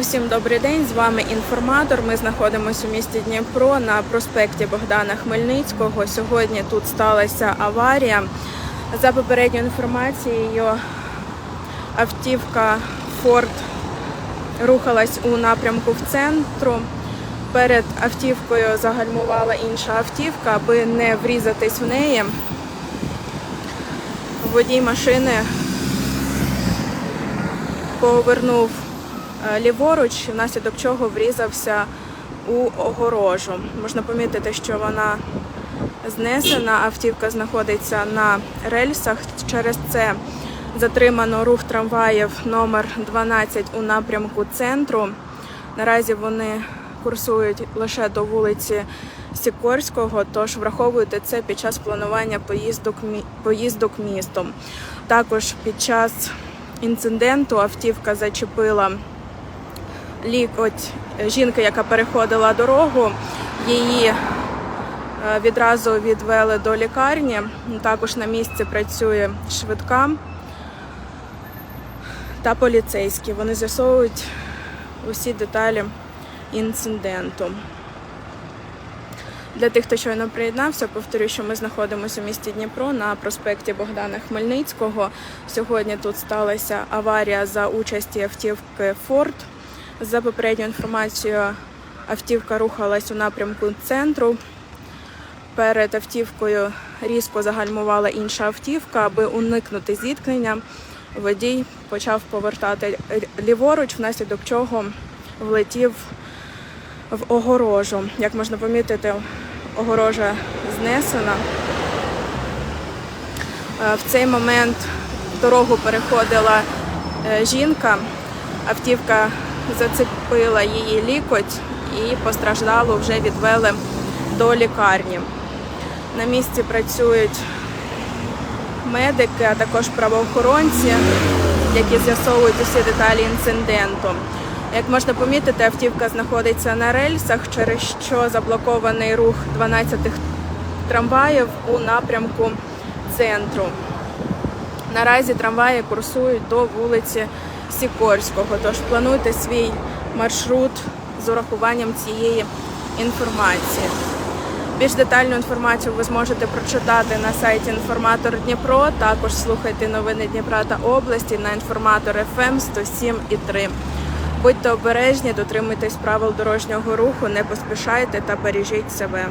Усім добрий день. З вами інформатор. Ми знаходимося у місті Дніпро на проспекті Богдана Хмельницького. Сьогодні тут сталася аварія. За попередньою інформацією, автівка Ford рухалась у напрямку в центру. Перед автівкою загальмувала інша автівка, аби не врізатись в неї. Водій машини повернув ліворуч, внаслідок чого врізався у огорожу. Можна помітити, що вона знесена, автівка знаходиться на рельсах. Через це затримано рух трамваїв номер 12 у напрямку центру. Наразі вони курсують лише до вулиці Сікорського, тож враховуйте це під час планування поїздок, поїздок містом. Також під час інциденту автівка зачепила лікоть жінки, яка переходила дорогу. Її е, відразу відвели до лікарні. Також на місці працює швидка та поліцейські. Вони з'ясовують усі деталі інциденту. Для тих, хто щойно приєднався, повторюю, що ми знаходимося у місті Дніпро на проспекті Богдана Хмельницького. Сьогодні тут сталася аварія за участі автівки Форд. За попередньою інформацією, автівка рухалась у напрямку центру. Перед автівкою різко загальмувала інша автівка, аби уникнути зіткнення. Водій почав повертати ліворуч, внаслідок чого влетів в огорожу. Як можна помітити, огорожа знесена. Е, В цей момент дорогу переходила е, жінка, автівка зацепила її лікоть і постраждалу вже відвели до лікарні. На місці працюють медики, а також правоохоронці, які з'ясовують усі деталі інциденту. Як можна помітити, автівка знаходиться на рельсах, через що заблокований рух 12 трамваїв у напрямку центру. Наразі трамваї курсують до вулиці Сікорського, тож плануйте свій маршрут з урахуванням цієї інформації. Більш детальну інформацію ви зможете прочитати на сайті Інформатор Дніпро. Також слухайте новини Дніпра та області на інформатор ФМ 107,3. Будьте обережні, дотримуйтесь правил дорожнього руху, не поспішайте та бережіть себе.